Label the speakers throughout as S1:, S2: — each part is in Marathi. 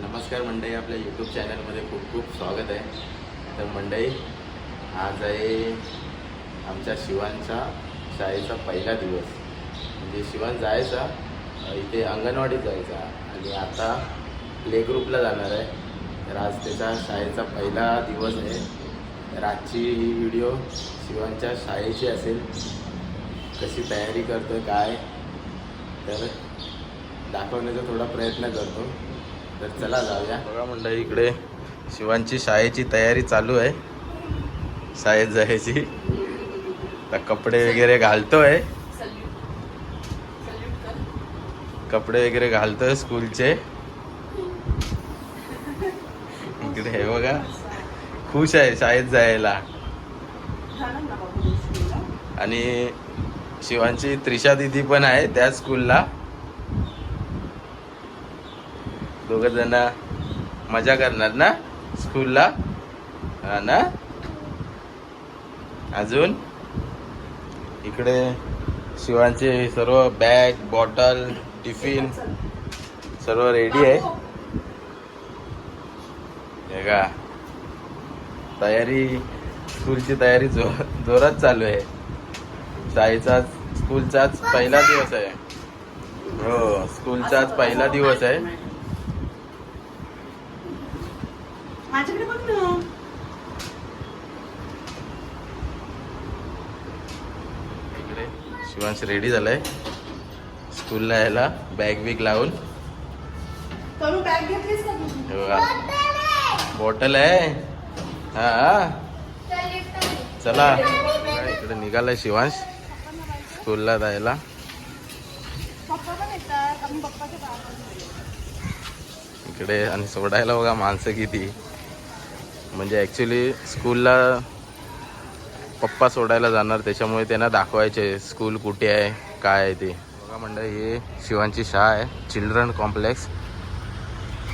S1: नमस्कार मंडई आपल्या यूट्यूब चॅनलमध्ये खूप खूप स्वागत आहे. तर मंडई आज आहे आमच्या शिवांचा शाळेचा पहिला दिवस. म्हणजे शिवान जायचा इथे अंगणवाडीत जायचा आणि आता प्ले ग्रुपला जाणार आहे. तर आज त्याचा शाळेचा पहिला दिवस आहे. तर आजची ही व्हिडिओ शिवांच्या शाळेची असेल. कशी तयारी करतो काय? तर दाखवण्याचा थोडा प्रयत्न करतो. तर चला जाऊया. बघा म्हणलं इकडे शिवांची शाळेची तयारी चालू आहे. शाळेत जायची. कपडे वगैरे घालतोय. कपडे वगैरे घालतोय स्कूलचे. इकडे हे बघा. खुश आहे शाळेत जायला. आणि शिवांची त्रिशा दिदी पण आहे त्या स्कूलला. दोघ जण मजा करणार ना? स्कूलला हा ना? अजून? इकडे शिवांचे सर्व बॅग बॉटल टिफिन सर्व रेडी आहे. हे का? तयारी स्कूलची तयारी जो जोरात चालू आहे. शाळेचा स्कूलचाच पहिला दिवस आहे. हो स्कूलचाच पहिला दिवस आहे.
S2: माझ्याकडे बघ ना.
S1: इकडे शिवांश रेडी झालाय. स्कूलला यायला बॅग बिग लावून.
S2: तनु बॅग घेतलीस का
S1: बॉटल आहे. हा. चला. इकडे निघालाय शिवांश. स्कूलला जायला. इकडे आणि सोडायला बघा माणसं किती. म्हणजे ॲक्च्युली स्कूलला पप्पा सोडायला जाणार त्याच्यामुळे त्यांना दाखवायचे स्कूल कुठे आहे काय आहे ते. बघा म्हणलं हे शिवांची शाळा आहे चिल्ड्रन कॉम्प्लेक्स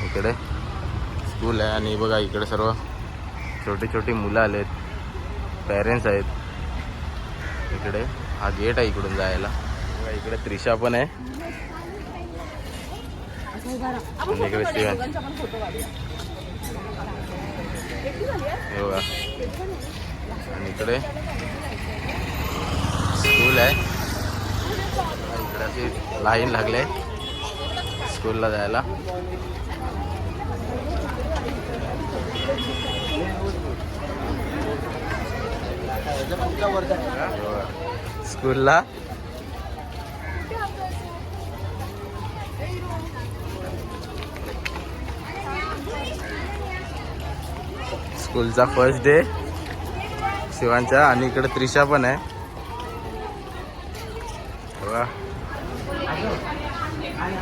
S1: इकडे स्कूल आहे आणि बघा इकडे सर्व छोटी छोटी मुलं आलेत पॅरेंट्स आहेत. इकडे हा गेट आहे इकडून जायला. बघा इकडे त्रिशा पण आहे. इकडे
S2: फोटो काढूया,
S1: शिवाय.
S2: दोघांचा पण फोटो काढूया एकटी झाली आहे?
S1: हे बघा आणि इकडे स्कूल आहे. इकडे अशी लाईन लागले स्कूलला जायला. स्कूलला. स्कूलचा फर्स्ट डे शिवांच्या आणि इकडे त्रिशा पण आहे. बघा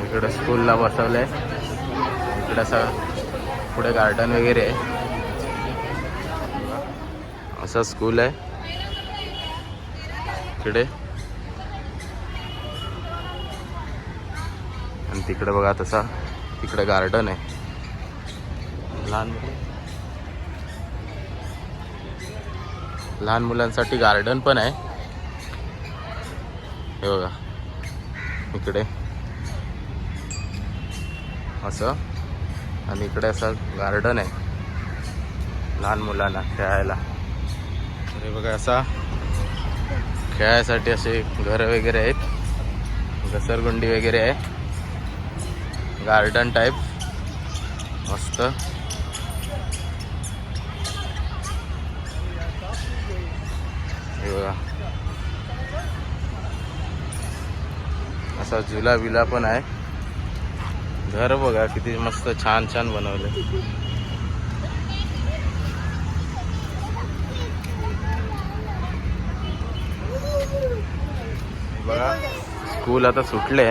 S1: इकडे स्कूलला बसवलंय. इकडं असं पुढे गार्डन वगैरे आहे. असं स्कूल आहे. इकडे. आणि तिकडे बघा तसा तिकडे गार्डन आहे. लहान लहान मुलांसाठी गार्डन पण आहे. हे बघा. इकडे. असं. आणि इकडे असं गार्डन आहे. लहान मुलांना खेळायला. अरे बघा असा. खेळायसाठी असे घरं वगैरे आहेत. घसरगुंडी वगैरे आहे. गार्डन टाईप मस्त. हे बघा. असा झुला बिला पण आहे. घर बघा किती मस्त छान छान बनवले. बघा स्कूल आता सुटले.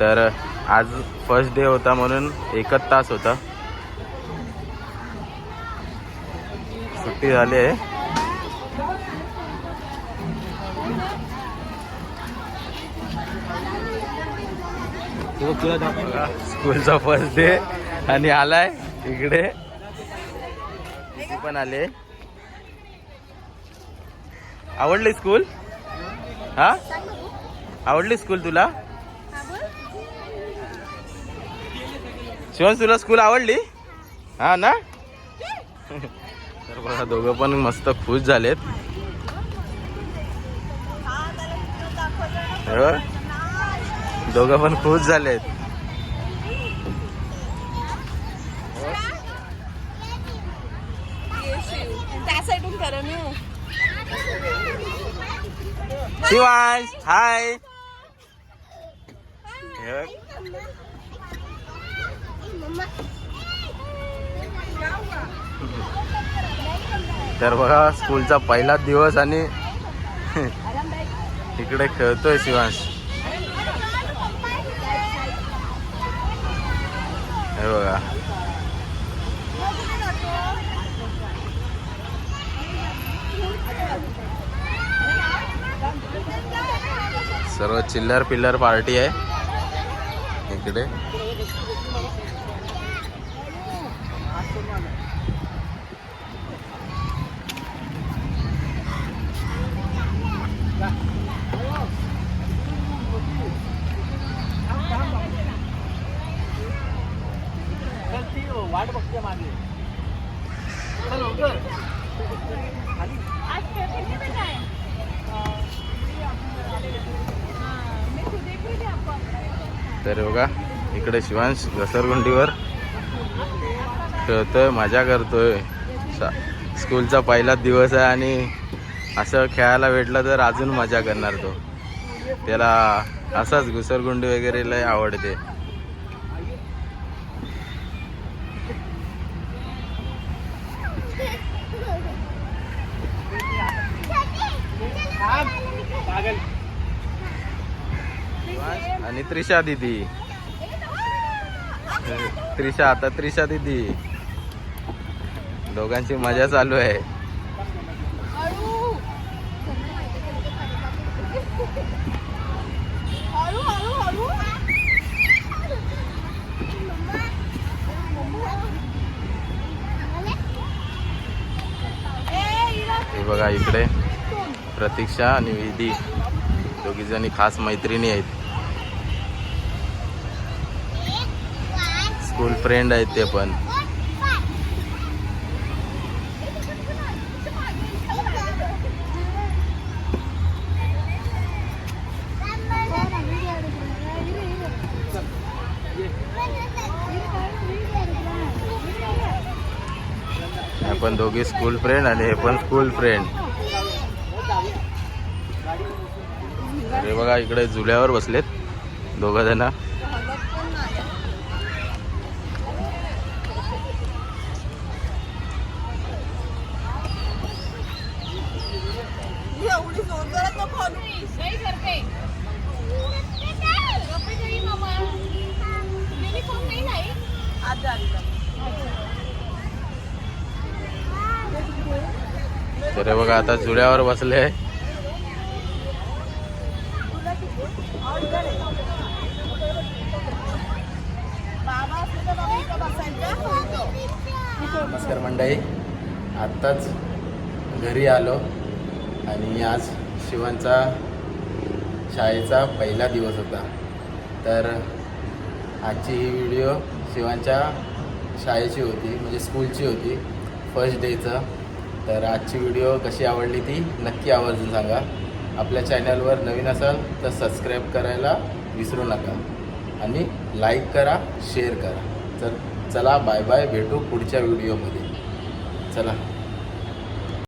S1: तर आज फर्स्ट डे होता म्हणून एकच तास होता. सुट्टी झाली आहे. स्कूलचा फर्स्ट डे आणि आलाय इकडे. पण आले. आवडली स्कूल हा? आवडली स्कूल तुला? शिवांश तुला स्कूल आवडली? हा ना? तर बघा दोघं पण मस्त खुश झालेत. हे. दोघं पण खुश झालेत.
S2: ना.
S1: शिवांश हाय. तर बघा स्कूलचा पहिलाच दिवस आणि इकडे खेळतोय शिवांश. हे बघा. सर्व चिल्लर पिल्लर पार्टी आहे. इकडे.
S3: वाट बघते मागे. चल लवकर.
S1: तर बघा इकडे शिवांश घसरगुंडीवर खेळतोय मजा करतोय. स्कूलचा पहिलाच दिवस आहे आणि असं खेळायला भेटलं तर अजून मजा करणार तो. त्याला असाच घुसरगुंडी वगैरे लय आवडते
S3: पागल
S1: शिवांश आणि त्रिशा दिदी. त्रिशा आता त्रिशा दिदी. दोघांची मजा चालू आहे. प्रतीक्षा आणि विधी. दोघी जणी खास मैत्रिणी आहेत. स्कूल फ्रेंड आहेत ते पण. हे पण दोघी स्कूल फ्रेंड आणि हे पण स्कूल फ्रेंड अरे बघा इकडे झुल्यावर बसलेत दोघ जण.
S2: एवढी जोरजोरात नको हलू. नाही करते. गप्पे जाई मामा. युनिफॉर्म नाही नाही? आज झाली का?
S1: तर हे बघा आता झुल्यावर बसले
S2: बाबा असले तर बाबा इथं बसायचं.
S1: नमस्कार मंडळी. आत्ताच घरी आलो आणि आज शिवांचा शाळेचा पहिला दिवस होता. तर आजची ही व्हिडिओ शिवांच्या शाळेची होती म्हणजे स्कूलची होती फर्स्ट डेचं तर आजची व्हिडिओ कशी आवडली ती नक्की आवर्जून सांगा. आपल्या चॅनलवर नवीन असाल तर सबस्क्राईब करायला विसरू नका. आणि लाईक करा शेअर करा. तर चला बाय बाय भेटू पुढच्या व्हिडिओमध्ये चला.